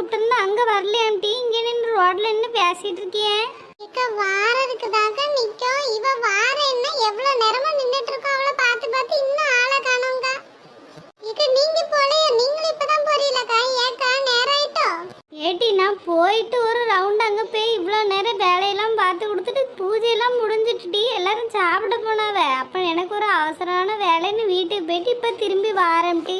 ஃபங்க்ஷனுக்கு கூப்பிட்டு அங்க வரலையாம்டி இங்க நின்று ரோட்ல நின்று பேசிட்டு இருக்கிய. இக்க வாரதுக்குதாக நிக்கும். இவ வார என்ன எவ்வளவு நேரமா நின்னுட்டு இருக்கோம் அவளை பார்த்து பார்த்து இன்னும் ஆளை காணோங்க இக்க நீங்க போலையா. நீங்களும் இப்பதான் போறீங்களக்கா ஏக்கா நேரம் ஆயிட்டோ? ஏட்டி நான் போயிட்டு ஒரு ரவுண்ட் அங்கே போய் இவ்வளோ நேரம் வேலையெல்லாம் பார்த்து கொடுத்துட்டு பூஜையெல்லாம் முடிஞ்சிட்டுடி. எல்லாரும் சாப்பிட போனாவ. அப்போ எனக்கு ஒரு அவசரமான வேலைன்னு வீட்டுக்கு போயிட்டு இப்போ திரும்பி வாரம்டி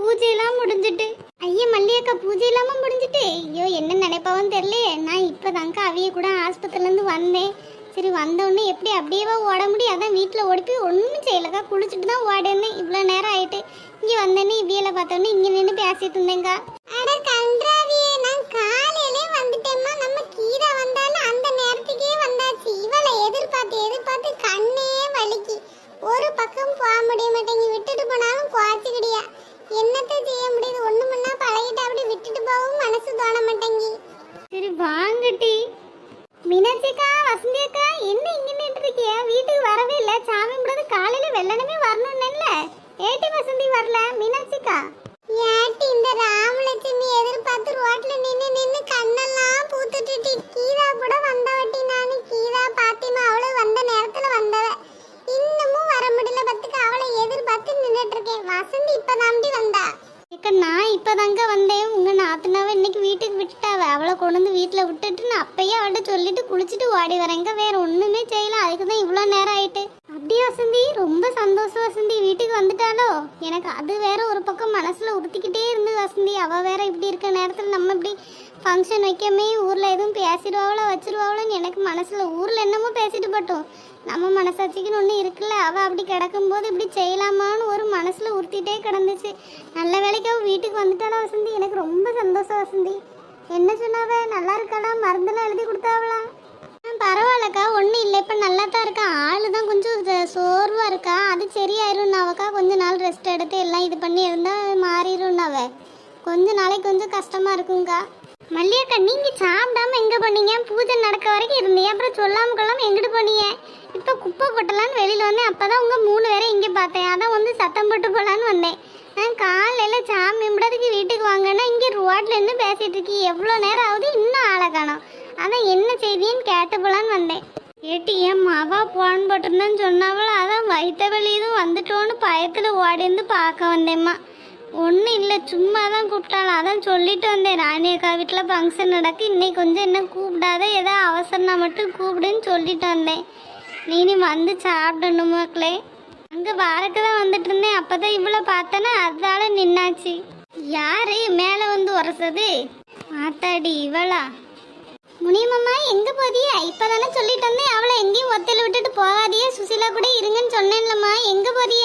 பூஜையெல்லாம் முடிஞ்சிட்டு. ஐயா மல்லியக்கா பூஜை இல்லாமல் முடிஞ்சிட்டு. ஐயோ என்ன நினைப்பாவும் தெரியலையே. நான் இப்போ தாங்க்கா அவைய கூட ஆஸ்பத்திரிலேருந்து வந்தேன். சரி வந்தோடனே எப்படி அப்படியேவா ஓட முடியும்? அதான் வீட்டில் ஓடி போய் ஒன்றும் செய்யலக்கா. குளிச்சுட்டு தான் ஓடேன்னு. இவ்வளோ நேரம் ஆயிட்டு. இங்கே வந்தேன்னு இவ்வியலை பார்த்தோன்னே இங்கே நின்று பேசிட்டு இருந்தேங்க்கா அட கன்றாவியே நான் காலையிலே வந்துட்டேம்மா. நம்ம கீதா வந்தாலும் அந்த நேரத்துக்கே வந்தாச்சு. இவளை எதிர்பார்த்து எதிர்பார்த்து கண்ணே வலிக்கு. ஒரு பக்கம் போக முடிய மாட்டேங்கி விட்டுட்டு போனா என்னத்தை செய்ய முடியுது? ஒண்ணு முன்னா பழகிட்டு அப்படி விட்டுட்டு போகவும் மனசு தோண மாட்டேங்கி. சரி வாங்கட்டி மீனாட்சிக்கா வசந்தி அக்கா என்ன இங்க நின்று இருக்கியா வீட்டுக்கு வரவே இல்ல. சாமி கும்பிடுறது காலையில வெள்ளனமே வரணும்ல ஏட்டி வசந்தி வரல. மீனாட்சிக்கா. ஏட்டி இந்த ராமலட்சுமி எதிர்பார்த்து ரோட்ல வசந்தி இப்பதாண்டி வந்தா. இக்க நான் இப்பதாங்க வந்தேன். உங்க நாத்தனாவை இன்னைக்கு வீட்டுக்கு விட்டுட்டாவ. அவளை கொண்டு வந்து வீட்டுல விட்டுட்டு நான் அப்பயே அவள்கிட்ட சொல்லிட்டு குளிச்சுட்டு ஓடி வரேங்க. வேற ஒண்ணுமே செய்யல. அதுக்கு தான் இவ்வளோ நேரம் ஆயிட்டு. எப்படி வசந்தி? ரொம்ப சந்தோஷம் வசந்தி. வீட்டுக்கு வந்துட்டாலோ? எனக்கு அது வேற ஒரு பக்கம் மனசுல உறுத்திக்கிட்டே இருந்து வசந்தி. அவ வேற இப்படி இருக்க நேரத்துல நம்ம இப்படி ஃபங்க்ஷன் வைக்காமே ஊர்ல எதுவும் பேசிடுவாங்களோ வச்சிருவாங்களோன்னு எனக்கு மனசுல ஊர்ல என்னமோ பேசிட்டு பட்டோம். நம்ம மனசாட்சிக்குன்னு ஒன்று இருக்குல்ல. அவள் அப்படி கிடக்கும்போது இப்படி செய்யலாமான்னு ஒரு மனசில் உறுத்திட்டே கிடந்துச்சு. நல்ல வேலைக்கு அவள் வீட்டுக்கு வந்துட்டாளா வசந்தி? எனக்கு ரொம்ப சந்தோஷம் வசந்தி. என்ன சொன்னாவ? நல்லா இருக்காளா? மருந்தெல்லாம் எழுதி கொடுத்தாவளா? பரவாயில்லக்கா ஒன்றும் இல்லை. இப்போ நல்லா தான் இருக்கா? ஆள் தான் கொஞ்சம் சோர்வாக இருக்கா? அது சரியாயிரும்னாவக்கா கொஞ்ச நாள் ரெஸ்ட் எடுத்து எல்லாம் இது பண்ணி இருந்தால் மாறிடும்னாவ கொஞ்ச நாளைக்கு கொஞ்சம் கஷ்டமாக இருக்குங்க்கா மல்லியக்கா நீங்கள் சாப்பிடாம எங்கே பண்ணீங்க பூஜை நடக்க வரைக்கும் இருந்தீங்க. அப்புறம் சொல்லாமல் கொள்ளாமல் எங்கிட்டு போனீங்க? இப்போ குப்பை கொட்டலான்னு வெளியில் வந்தேன். அப்போ தான் உங்கள் மூணு பேரை இங்கே பார்த்தேன். அதான் வந்து சத்தம் போட்டு போகலான்னு வந்தேன். நான் காலையில் சாமி கும்பிடறதுக்கு வீட்டுக்கு வாங்கன்னா இங்கே ரோட்லேருந்து இருந்து பேசிட்டு இருக்கி எவ்வளோ நேரம் ஆகுது? இன்னும் ஆளை காணோம். அதான் என்ன செய்தின்னு கேட்டபோலான்னு வந்தேன். ஏட்டி என் மாவா போன் போட்டிருந்தேன்னு சொன்னாவளோ அதான் வயிற்ற வலி வந்துட்டோன்னு பயத்தில் ஓடிந்து பார்க்க வந்தேம்மா. ஒன்றும் இல்லை சும்மா தான் கூப்பிட்டாலும் அதான் சொல்லிட்டு வந்தேன். ராணியக்கா வீட்டில் ஃபங்க்ஷன் நடக்கு. இன்னைக்கு கொஞ்சம் என்ன கூப்பிடாத ஏதோ அவசரம்னா மட்டும் கூப்பிடுன்னு சொல்லிட்டு வந்தேன். நீ நீ வந்து சாப்பிடணும் மக்களே. அங்கே வாரக்கு தான் வந்துட்டு இருந்தேன். அப்போ தான் இவ்வளோ பார்த்தேன்னா அதால நின்னாச்சு. யாரு? மேலே வந்து உரசது. மாத்தாடி இவளா? முனியம்மா எங்க போதிய இப்பதானே சொல்லிட்டு வந்தேன். அவளை எங்கேயும் ஒத்தையில விட்டுட்டு போகாதியே சுசிலா கூட இருங்கன்னு சொன்னேன்லம்மா. எங்க போதிய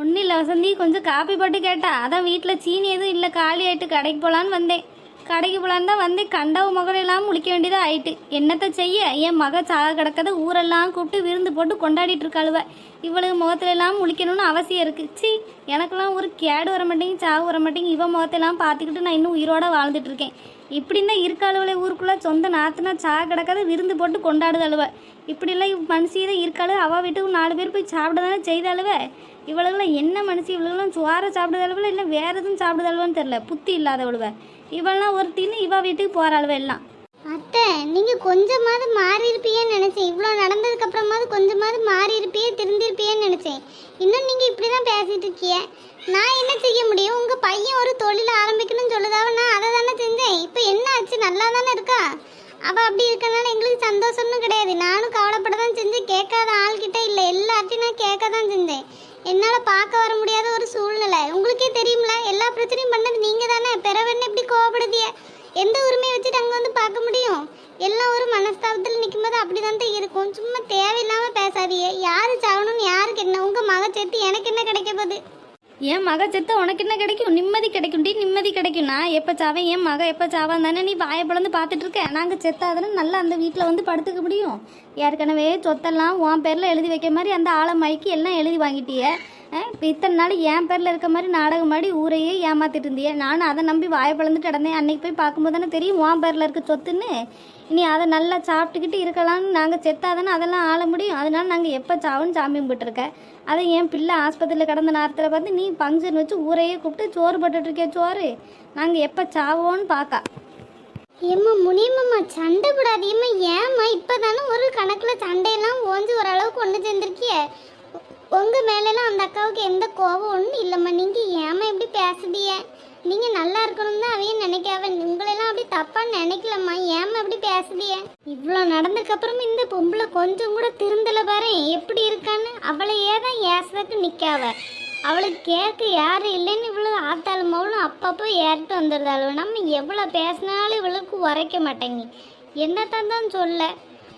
ஒன்றும் இல்லை வசந்தி கொஞ்சம் காப்பி போட்டு கேட்டா அதான் வீட்டில் சீனி எதுவும் இல்லை காலி ஆயிட்டு கடைக்கு போகலான்னு வந்தேன். கடைக்கு போகலான்னு தான் வந்து கண்டவு முகரெல்லாம் முழிக்க வேண்டியதாக ஆயிட்டு. என்னத்தை செய்ய? என் மக சாக கிடக்கத ஊரெல்லாம் கூப்பிட்டு விருந்து போட்டு கொண்டாடிட்டு இருக்காளுவ. இவளுக்கு முகத்துல எல்லாம் முழிக்கணும்னு அவசியம் இருக்கு. சி எனக்கெல்லாம் ஒரு கேடு வர மாட்டேங்க சாவு வர மாட்டேங்க இவன் முகத்தையெல்லாம் பார்த்துக்கிட்டு நான் இன்னும் உயிரோட வாழ்ந்துட்டு இருக்கேன். இப்படின்னா இருக்காளுவளை இருக்காளுவளே ஊருக்குள்ள சொந்த நாத்துனா சா கிடக்காத விருந்து போட்டு கொண்டாடுதழுவ இப்படிலாம் இவ் மனுஷி தான் இருக்காளு அவள் வீட்டுக்கு நாலு பேர் போய் சாப்பிட தானே செய்தாளுவ இவளுகெல்லாம் என்ன மனுஷி இவளுகெல்லாம் சுவார சாப்பிடுதளவுல இல்லை வேற எதுவும் சாப்பிடுதளவான்னு தெரில புத்தி இல்லாதவளுவ இவள்லாம் ஒருத்தின்னு இவ வீட்டுக்கு போறாளுவ எல்லாம். அத்தை நீங்க கொஞ்சமாவது மாறி இருப்பீங்கன்னு நினைச்சேன். இவ்வளோ நடந்ததுக்கு அப்புறமாவது கொஞ்சமாவது மாறி இருப்பியே திருந்திருப்பியேன்னு நினைச்சேன். இன்னும் நீங்க இப்படிதான் பேசிட்டு இருக்கிய நான் என்ன செய்ய முடியும்? உங்க பையன் ஒரு தொழில் ஆரம்பிக்கணும்னு சொல்லுதாவ நான் அதை தானே செஞ்சேன். இப்போ என்ன ஆச்சு? நல்லா தானே இருக்கா? அவ அப்படி இருக்கனால எங்களுக்கு சந்தோஷம்னு கிடையாது. நானும் கவலைப்பட தான் செஞ்சேன். கேட்காத ஆள்கிட்ட இல்லை. எல்லார்ட்டையும் நான் கேட்க தான் செஞ்சேன். என்னால் பார்க்க வர முடியாத ஒரு சூழ்நிலை. உங்களுக்கே தெரியும்ல எல்லா பிரச்சனையும் பண்ணது நீங்கள் தானே பிறவன்னு எப்படி கோவப்படுதிய எந்த உரிமையை வச்சுட்டு அங்கே வந்து பார்க்க அப்படிதான் இருக்கும் சும்மா தேவையில்லாம பேசாதியே யாரு சாகணும்னு யாருக்கு என்ன? உங்கள் மக செத்து எனக்கு என்ன கிடைக்க போகுது? என் மக செத்த உனக்கு என்ன கிடைக்கும்? நிம்மதி கிடைக்கும். டி நிம்மதி கிடைக்கும். நான் எப்போ சாவேன்? என் மக எப்போ சாவான் தானே நீ வாயை பிளந்து பார்த்துட்டு இருக்க. நாங்கள் செத்தாதானே நல்லா அந்த வீட்டில் வந்து படுத்துக்க முடியும்? ஏற்கனவே சொத்தெல்லாம் உன் பேரில் எழுதி வைக்க மாதிரி அந்த ஆளை மைக்கு எல்லாம் எழுதி வாங்கிட்டிய. இப்போ இத்தனை நாள் என் பேரில் இருக்க மாதிரி நாடகம் ஆடி ஊரையே ஏமாத்திட்டு இருந்தியே. நானும் அதை நம்பி வாயை பிளந்துட்டு கிடந்தேன் அன்னைக்கு போய் பார்க்கும்போது தானே தெரியும் உன் பேரில் இருக்க சொத்துன்னு. இனி அதை நல்லா சாப்பிட்டுக்கிட்டு இருக்கலாம்னு நாங்கள் செத்தாதானே அதெல்லாம் ஆள முடியும். அதனால நாங்கள் எப்போ சாவுன்னு சாமி கும்பிட்டுருக்க அதை என் பிள்ளை ஆஸ்பத்திரியில் கிடந்த நேரத்தில் பார்த்து நீ ஃபங்க்ஷன் வச்சு ஊரையே கூப்பிட்டு சோறு போட்டுட்ருக்கே சோறு. நாங்கள் எப்போ சாவோன்னு பார்க்கா ஏம்மா முனியம்மா சண்டை போடாதீம்மா. ஏம்மா இப்பதானே ஒரு கணக்கில் சண்டையெல்லாம் ஓஞ்சி ஓரளவுக்கு ஒன்று சேர்ந்துருக்கியே. மேலெல்லாம் அந்த அக்காவுக்கு எந்த கோபம் ஒன்றும் இல்லைம்மா. நீங்கள் ஏம்மா இப்படி பேசுதிய நீங்கள் நல்லா இருக்கணும் தான் அவையும் நினைக்காவ உங்களெல்லாம் அப்படி தப்பாக நினைக்கலம்மா. ஏம்மா இப்படி பேசுதிய இவ்வளோ நடந்ததுக்கப்புறம் இந்த பொம்பளை கொஞ்சம் கூட திருந்தலை பாரு. எப்படி இருக்கான்னு அவளையே தான் ஏசுறதுக்கு நிற்காவ அவளுக்கு கேட்க யாரும் இல்லைன்னு இவ்வளோ ஆத்தாள் மவளும் அப்பப்போ ஏறிட்டு வந்துடுதாள். நம்ம எவ்வளோ பேசினாலும் இவளுக்கு உரைக்க மாட்டேங்கி. என்னத்தான் தான் சொல்ல.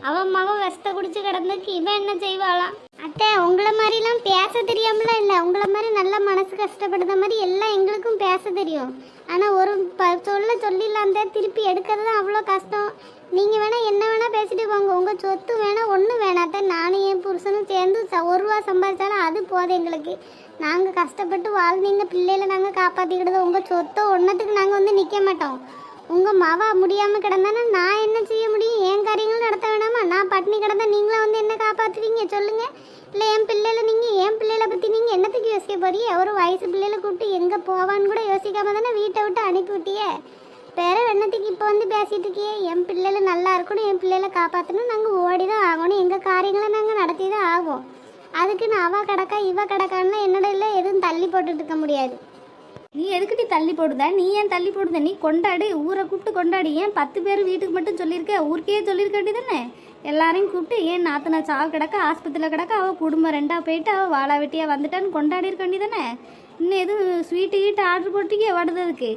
அவன் மகன் விஷத்தை குடிச்சு கிடந்துக்கு இவன் என்ன செய்வாளாம்? அத்தை உங்களை மாதிரிலாம் பேச தெரியாமலாம் இல்லை. உங்களை மாதிரி நல்ல மனசு கஷ்டப்படுற மாதிரி எல்லாம் எங்களுக்கும் பேச தெரியும். ஆனால் ஒரு ப சொல்ல சொல்லிடலாம் தான் திருப்பி எடுக்கிறது தான் அவ்வளோ கஷ்டம். நீங்கள் வேணால் என்ன வேணால் பேசிட்டு போங்க. உங்கள் சொத்து வேணால் ஒன்றும் வேணாத்த நானும் என் புருஷனும் சேர்ந்து ச- ஒரு ரூபா சம்பாதிச்சாலும் அது போதும் எங்களுக்கு. நாங்கள் கஷ்டப்பட்டு வாழ்ந்தீங்க பிள்ளைகளை நாங்கள் காப்பாற்றிக்கிட்டது உங்கள் சொத்தை ஒன்றத்துக்கு நாங்கள் வந்து நிற்க மாட்டோம். உங்கள் மாவா முடியாமல் கிடந்தானே நான் என்ன செய்ய முடியும்? என் காரியங்களும் நடத்த வேணாமா? நான் பட்னி கிடந்தா நீங்களும் வந்து என்ன காப்பாற்றுவீங்க சொல்லுங்கள் இல்லை என் பிள்ளையில நீங்கள் என் பிள்ளையில பற்றி நீங்கள் என்னத்துக்கு யோசிக்க போறீங்க? ஒரு வயசு பிள்ளையில கூப்பிட்டு எங்கே போவான்னு கூட யோசிக்காம தானே வீட்டை விட்டு அனுப்பிவிட்டியே வேற இப்போ வந்து பேசிட்டு இருக்கியே? என் பிள்ளையில நல்லா இருக்கணும் என் பிள்ளையில காப்பாற்றணும் நாங்கள் ஓடி தான் ஆகணும். எங்கள் காரியங்களை நாங்கள் நடத்தி தான் ஆகும் அதுக்குன்னு அவ கிடக்கா இவ கிடக்கான்னா என்னோட இல்லை எதுவும் தள்ளி போட்டுட்டு இருக்க முடியாது. நீ எதுக்கிட்டி தள்ளி போடுத? நீ ஏன் தள்ளி போடுத? நீ கொண்டாடு ஊரை கூப்பிட்டு கொண்டாடு. ஏன் பத்து பேர் வீட்டுக்கு மட்டும் சொல்லியிருக்க? ஊருக்கே சொல்லியிருக்க வேண்டியதானே எல்லாரையும் கூப்பிட்டு ஏன் நாத்தனா சாவு கிடக்க ஆஸ்பத்திரியில் கிடக்க அவள் குடும்பம் ரெண்டா போயிட்டு அவள் வாழா வெட்டியாக வந்துட்டான்னு கொண்டாடி இருக்க வேண்டியதானே இன்னும் எதுவும் ஸ்வீட்டு கீட்டு ஆர்டர் போட்டிக்கே வடுறதுக்கு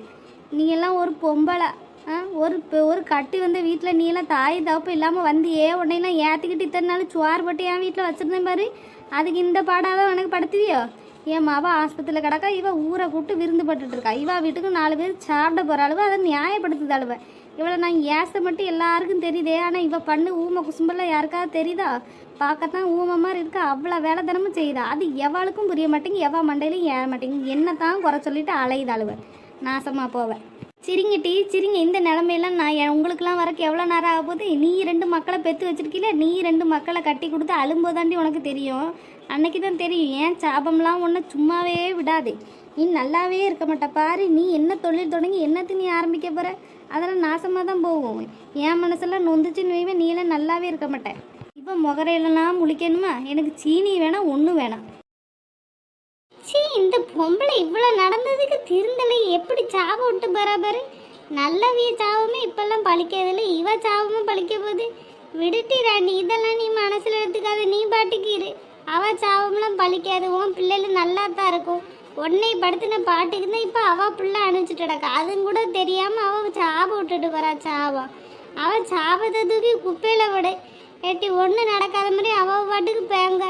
நீ எல்லாம் ஒரு பொம்பளை ஆ? ஒரு ஒரு கட்டி வந்த வீட்டில் நீ எல்லாம் தாய் தப்பு இல்லாமல் வந்து ஏ உடனேலாம் ஏற்றிக்கிட்டு இத்தனை நாள் சுவார் போட்டு என் வீட்டில் வச்சுருந்தேன் பாரு. அதுக்கு இந்த பாடாதான் உனக்கு படுத்துவியோ? என் மாவா ஆஸ்பத்திரியில் கிடக்கா இவ ஊரை கூப்பிட்டு விருந்து பட்டுட்டு இருக்கா வீட்டுக்கு நாலு பேர் சாப்பிட போகிற அளவு அதை நியாயப்படுத்துது அழுவ இவளை நான் ஏச மட்டும் எல்லாருக்கும் தெரியுதே ஆனால் இவ பண்ணு ஊமை குசும்பெல்லாம் யாருக்காவது தெரியுதா? பார்க்கத்தான் ஊமை மாதிரி இருக்கா. அவ்வளோ வேலை தினமும் செய்யுதா? அது எவாளுக்கும் புரிய மாட்டேங்குது எவா மண்டையிலும் ஏற மாட்டேங்குது. என்ன தான் குறை சொல்லிட்டு அலையுது அழுவ நாசமாக போவேன் சரிங்க டீ சிரிங்க. இந்த நிலமையெல்லாம் நான் என் உங்களுக்குலாம் வரக்கு எவ்வளோ நேரம் ஆக போகுது நீ ரெண்டு மக்களை பெற்று வச்சிருக்கீல நீ ரெண்டு மக்களை கட்டி கொடுத்து அழும்போதாண்டி உனக்கு தெரியும். அன்னைக்கு தான் தெரியும். ஏன் சாபம்லாம் ஒன்று சும்மாவே விடாது. நீ நல்லாவே இருக்க மாட்ட. பாரு நீ என்ன தொழில் தொடங்கி என்னத்து நீ ஆரம்பிக்க போகிற அதெல்லாம் நாசமாக தான் போகும். என் மனசெல்லாம் நொந்துச்சுன்னு வைவே நீ எல்லாம் நல்லாவே இருக்க மாட்டேன் இப்போ முகரையிலலாம் முழிக்கணுமா? எனக்கு சீனி வேணாம் ஒன்றும் வேணாம். சீ இந்த பொம்பளை இவ்வளோ நடந்ததுக்கு திருந்தலை. எப்படி சாவ விட்டு பராபரு நல்லவிய சாவுமே இப்பெல்லாம் பழிக்கிறதில்ல இவ சாவமும் பழிக்க போகுது. விடுட்டி ராணி இதெல்லாம் நீ மனசில் எடுத்துக்காத. நீ பாட்டுக்கு இரு. அவ சாவம்லாம் பழிக்காது. உன் பிள்ளைகள் நல்லா தான் இருக்கும். உன்னை படுத்தின பாட்டுக்கு தான் இப்போ அவள் பிள்ளை அணைச்சிட்டு கிடக்கா. அதுவும் கூட தெரியாமல் அவள் சாப விட்டுட்டு வரா சாவம் அவள் சாபத்தை தூக்கி குப்பையில் விட. ஏட்டி ஒன்று நடக்காத மாதிரி அவள் பாட்டுக்கு பேங்க.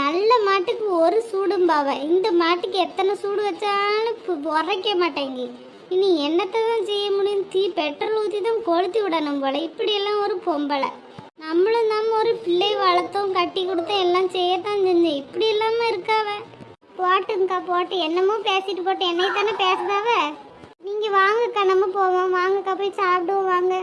நல்ல மாட்டுக்கு ஒரு சூடும்பாவ இந்த மாட்டுக்கு எத்தனை சூடு வச்சாலும் உரைக்க மாட்டேங்கி. இனி என்னத்தை தான் செய்ய முடியும்? தீ பெட்ரோல் ஊற்றி தான் கொளுத்தி விடணும் போல. இப்படியெல்லாம் ஒரு பொம்பளை. நம்மளும் நம்ம ஒரு பிள்ளை வளர்த்தோம் கட்டி கொடுத்தோம் எல்லாம் செய்யத்தான் செஞ்சேன் இப்படி இல்லாமல் இருக்காவ. போட்டுங்கக்கா போட்டு. என்னமோ பேசிட்டு போட்டு. என்னை தானே பேசுதாவ? நீங்கள் வாங்கக்கா நம்ம போவோம். வாங்கக்கா போய் சாப்பிடுவோம் வாங்க.